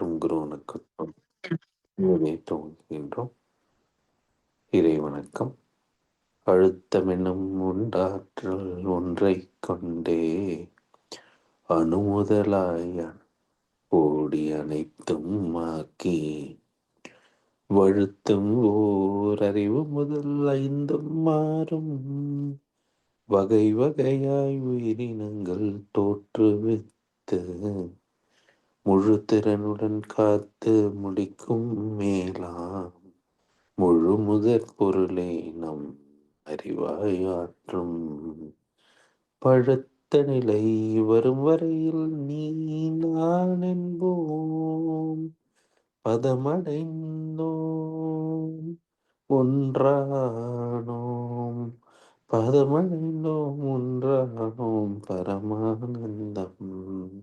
மற்றும் குரு வணக்கம் இதை துவங்குகின்றோம் இறை வணக்கம் அழுத்தமெனும் உண்டாற்றல் ஒன்றை கொண்டே அணுமுதலாய ஓடி அனைத்தும் ஆக்கி வழுத்தும் ஓர் அறிவு முதல் ஐந்தும் மாறும் வகை வகையாய் உயிரினங்கள் தோற்றுவித்து முழு திறனுடன் காத்து முடிக்கும் மேலாம். முழு முதற் பொருளை நம் அறிவாயாற்றும் பழுத்த நிலை வரும் வரையில் நீ நான் என்போம். பதமடைந்தோம் ஒன்றானோம். பதமடைந்தோம் ஒன்றானோம் பரமானந்தம்.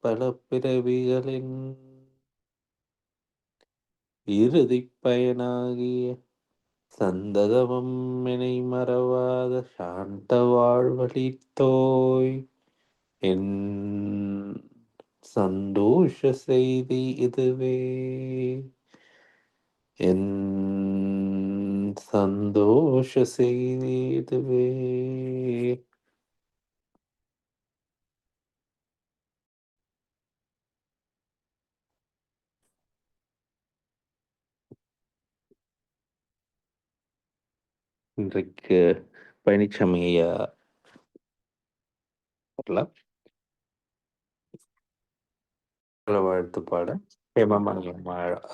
பல பிறவிகளின் இறுதி பயனாகிய சந்ததமம் இணை மறவாத சாந்த வாழ்வழித்தோய் என் சந்தோஷ செய்தி இதுவே. என் சந்தோஷ செய்தி இதுவே. இன்றைக்கு பழனிசாமி ஐயா வாழ்த்து பாட ஹேமமங்கலம்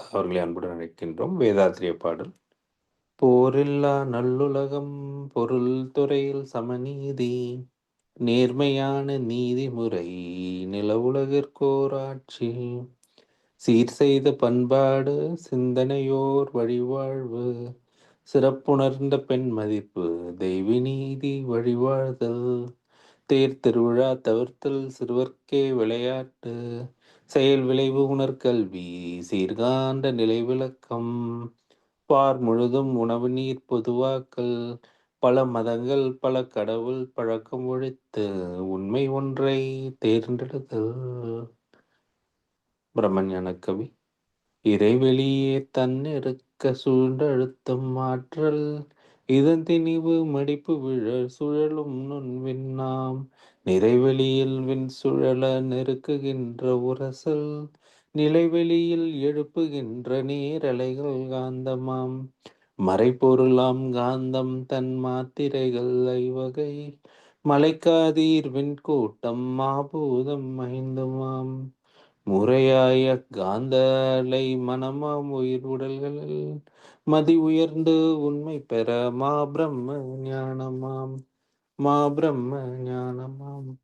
அவர்களை அன்புடன் அழைக்கின்றோம். வேதாத்திரிய பாடல். போரில்லா நல்லுலகம் பொருள் துறையில் சமநீதி நேர்மையான நீதிமுறை நிலவுலகிற்கோராட்சி சீர் செய்த பண்பாடு சிந்தனையோர் வழிவாழ்வு சிறப்புணர்ந்த பெண் மதிப்பு தெய்வ நீதி வழிவாழ்தல் தேர் திருவிழா தவிர்த்தல் சிறுவர்க்கே விளையாட்டு செயல் விளைவு உணர்கல்வி சீர்காண்ட நிலை விளக்கம் பார் முழுதும் உணவு நீர் பொதுவாக்கல் பல மதங்கள் பல கடவுள் பழக்கம் ஒழித்து உண்மை ஒன்றை தேர்ந்தெடுத்தல். பிரம்மஞான கவி. இறைவெளியே தன்னிருக்க சூழ்ந்தழுத்தும் மாற்றல். இதன் திணிவு மடிப்பு விழ சுழலும் நுண்விண்ணாம் நிறைவெளியில் விண் சுழல நெருக்குகின்ற உரசல். நிலைவெளியில் எழுப்புகின்ற நேரலைகள் காந்தமாம். மறைப்பொருளாம் காந்தம் தன் மாத்திரைகள் ஐவகை. மலைக்காதீர் விண்கூட்டம் மாபூதம் ஐந்துமாம். முறையாய காந்தலை மனமாம் உயிர் உடல்கள் மதி உயர்ந்து உண்மை பெற மா பிரம்ம ஞானமாம். மா பிரம்ம ஞானமாம்.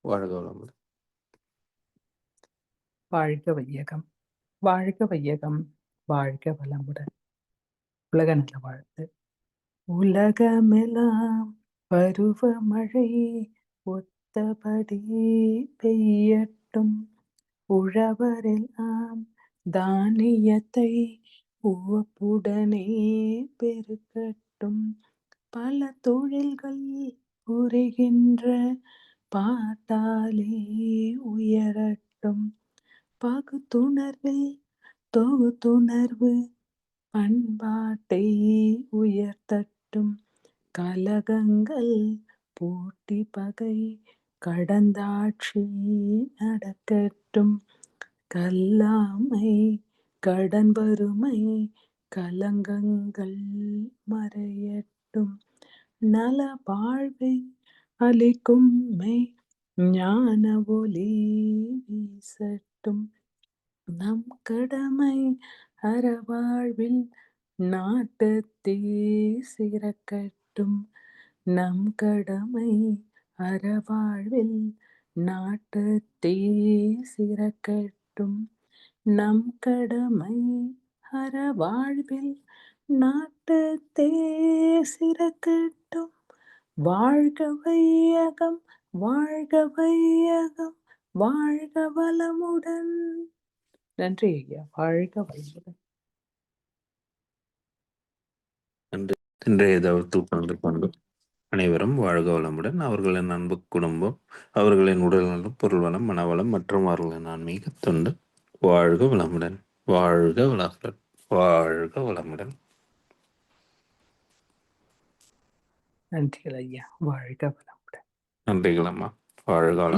வாழ்க வளமுடன். வாழ்க வையகம். வாழ்க வையகம். வாழ்க வளமுடன். உலக நல வாழ்த்து. உலகமெல்லாம் பருவமழை ஒத்தபடி பெய்யட்டும். உழவரெல்லாம் தானியத்தை உவப்புடனே பெருக்கட்டும். பல தொழில்கள் புரிகின்ற பாட்டாலே உயரட்டும். பகுத்துணர்வில் தொகுத்துணர்வு பண்பாட்டை உயர்த்தட்டும். கலகங்கள் போட்டி பகை கடந்தாட்சி நடக்கட்டும். கல்லாமை கடன் வறுமை கலங்கங்கள் மறையட்டும். நல வாழ்வை அளிக்கும் மெய் ஞான ஒளி வீசட்டும். நம் கடமை அறவாழ்வில் நாட்டத்தே சிறக்கட்டும். நம் கடமை அறவாழ்வில் நாட்டத்தே சிறக்கட்டும். நம் கடமை அறவாழ்வில் நாட்டத்தே சிறக்கட்டும். வாழ்க வையகம் வாழ்க வையகம் வாழ்க வளமுடன். நன்றி ஐயா வாழ்க வளமுடன். நன்றி. இன்றைய தவிர்த்து கலந்து கொண்டு அனைவரும் வாழ்க வளமுடன். அவர்களின் அன்பு குடும்பம் அவர்களின் உடல்நலம் பொருள் வளம் மனவளம் மற்றும் அவர்களின் ஆன்மீக தொண்டு. வாழ்க வளமுடன். வாழ்க வளமுடன். வாழ்க வளமுடன். நன்றிகள் ஐயா. வாழ்க வளமுடன். நன்றிகள் அம்மா. வாழ்க வளம்